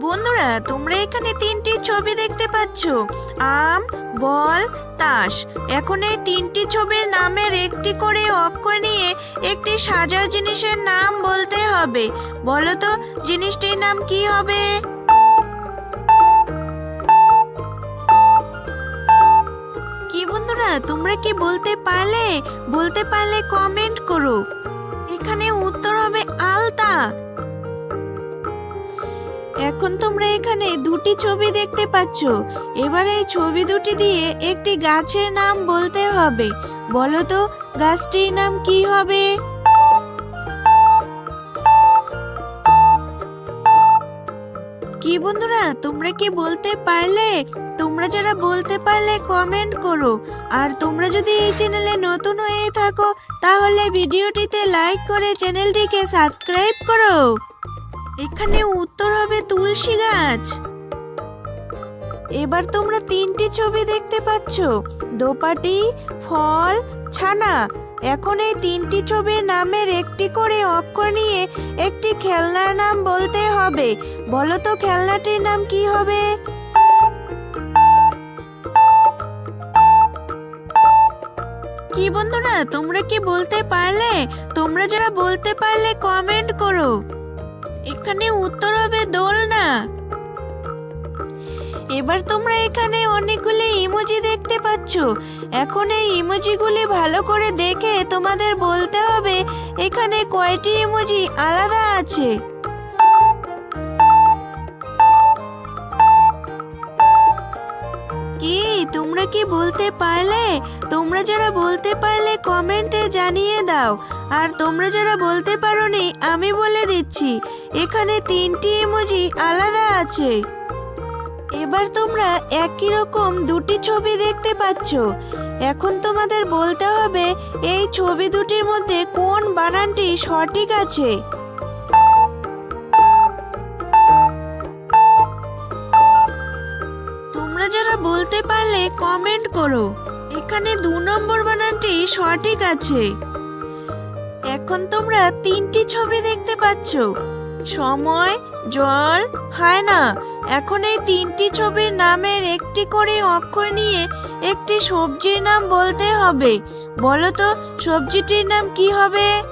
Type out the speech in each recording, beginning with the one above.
বন্ধুরা, তোমরা এখানে তিনটি ছবি দেখতে পাচ্ছ। আম, বল, তাস। এখন এই তিনটি ছবির নামের একটি করে অক্ষর নিয়ে একটি সাজার জিনিসের নাম বলতে হবে। বলো তো, জিনিসটির নাম কি হবে? কি বন্ধুরা, তোমরা কি বলতে পারলে? বলতে পারলে কমেন্ট করো। এখানে উত্তর হবে আলতা। এখন তোমরা এখানে দুটি ছবি দেখতে পাচ্ছ। এবার এই ছবি দুটি দিয়ে একটি গাছের নাম বলতে হবে। বলো তো, গাছটির নাম কি হবে? কি বন্ধুরা, তোমরা কি বলতে পারলে? তোমরা যারা বলতে পারলে কমেন্ট করো। আর তোমরা যদি এই চ্যানেলে নতুন হয়ে থাকো, তাহলে ভিডিওটিতে লাইক করে চ্যানেলটিকে সাবস্ক্রাইব করো। এখানে উত্তর হবে তুলসী গাছ। এবার তোমরা তিনটি ছবি দেখতে পাচ্ছ। দোপাটি, ফল, ছানা। এখন এই তিনটি ছবির নামের একটি করে অক্ষর নিয়ে একটি খেলনার নাম বলতে হবে। বলো তো খেলনাটির নাম কি হবে? কি বন্ধুরা, তোমরা কি বলতে পারলে? তোমরা যারা বলতে পারলে কমেন্ট করো। এখানে উত্তর হবে দোলনা। এবার তোমরা এখানে অনেকগুলি ইমোজি দেখতে পাচ্ছ। এখন এই ইমোজিগুলি ভালো করে দেখে তোমাদের বলতে হবে, এখানে কয়টি ইমোজি আলাদা আছে। কি, তোমরা কি বলতে পারলে? তোমরা যারা বলতে পারলে কমেন্টে জানিয়ে দাও। আর তোমরা যারা বলতে পারোনি, আমি বলে দিচ্ছি। এখানে তিনটি ইমোজি আলাদা আছে। এবার তোমরা একই রকম দুটি ছবি দেখতে পাচ্ছ। এখন তোমাদের বলতে হবে, এই ছবি দুটির মধ্যে কোন বানানটি সঠিক আছে? তোমরা যারা বলতে পারলে কমেন্ট করো। এখানে দু নম্বর বানানটি সঠিক আছে। এখন তোমরা তিনটি ছবি দেখতে পাচ্ছ। সময়, জল, হয় হায়না এখন এই তিনটি ছবির নামের একটি করে অক্ষর নিয়ে একটি সবজির নাম বলতে হবে। বলো তো, সবজিটির নাম কি হবে?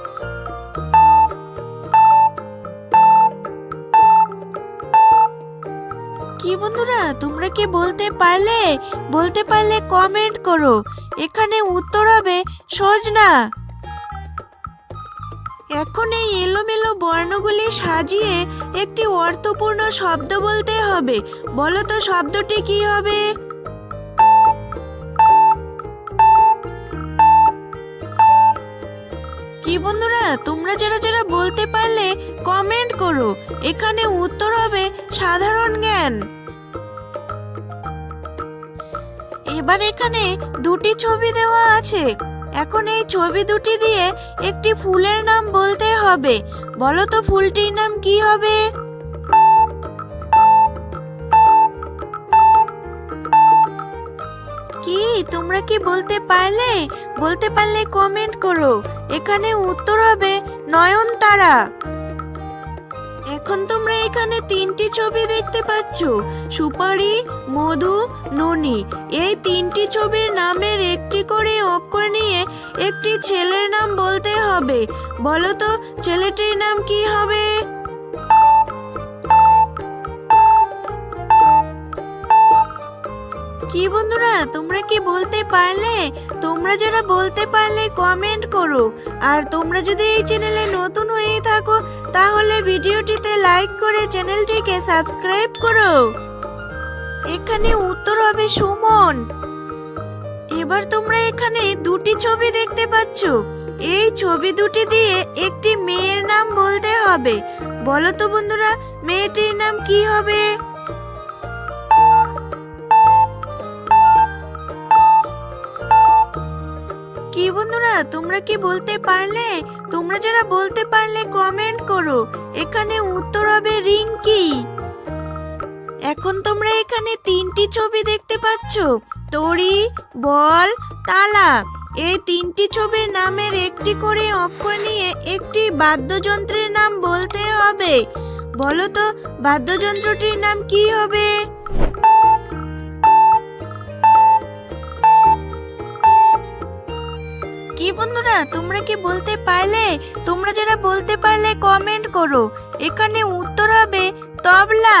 কি বন্ধুরা, তোমরা কি বলতে পারলে? বলতে পারলে কমেন্ট করো। এখানে উত্তর হবে সজনা। এখন এই এলোমেলো বর্ণগুলি সাজিয়ে একটি অর্থপূর্ণ শব্দ বলতে হবে। বলো তো শব্দটি কি হবে? কি বন্ধুরা, তোমরা যারা যারা বলতে পারলে কমেন্ট করো। এখানে উত্তর হবে সাধারণ জ্ঞান। এবার এখানে দুটি ছবি দেওয়া আছে। এখন এই ছবি দুটি দিয়ে একটি ফুলের নাম বলতে হবে। বলো তো ফুলটির নাম কি হবে? কি, তোমরা কি বলতে পারলে? বলতে পারলে কমেন্ট করো। এখানে উত্তর হবে নয়নতারা। এখন তোমরা এখানে তিনটি ছবি দেখতে পাচ্ছ, সুপারি, মধু, ননি, এই তিনটি ছবির নামের একটি করে অক্ষর নিয়ে একটি ছেলের নাম বলতে হবে। বলো তো, ছেলেটির নাম কি হবে? কি বন্ধুরা, তোমরা কি বলতে পারলে? তোমরা যারা বলতে পারলে কমেন্ট করো। আর তোমরা যদি এই চ্যানেলে নতুন হয়ে থাকো, তাহলে ভিডিওটিতে লাইক করে চ্যানেলটিকে সাবস্ক্রাইব করো। এখানে উত্তর হবে সুমন। এবার তোমরা এখানে দুটি ছবি দেখতে পাচ্ছ। এই ছবি দুটি দিয়ে একটি মেয়ের নাম বলতে হবে। বলো তো বন্ধুরা, মেয়েটির নাম কি হবে? কি বন্ধুরা, তোমরা কি বলতে পারলে? তোমরা যারা বলতে পারলে কমেন্ট করো। এখানে উত্তর হবে রিঙ্কি। এখন তোমরা এখানে তিনটি ছবি দেখতে পাচ্ছ। তরি, বল, তালা। এই তিনটি ছবির নামের একটি করে অক্ষর নিয়ে একটি বাদ্যযন্ত্রের নাম বলতে হবে। বলো তো, বাদ্যযন্ত্রটির নাম কি হবে? কি বন্ধুরা, তোমরা কি বলতে পারলে? তোমরা যারা বলতে পারলে কমেন্ট করো। এখানে উত্তর হবে তবলা।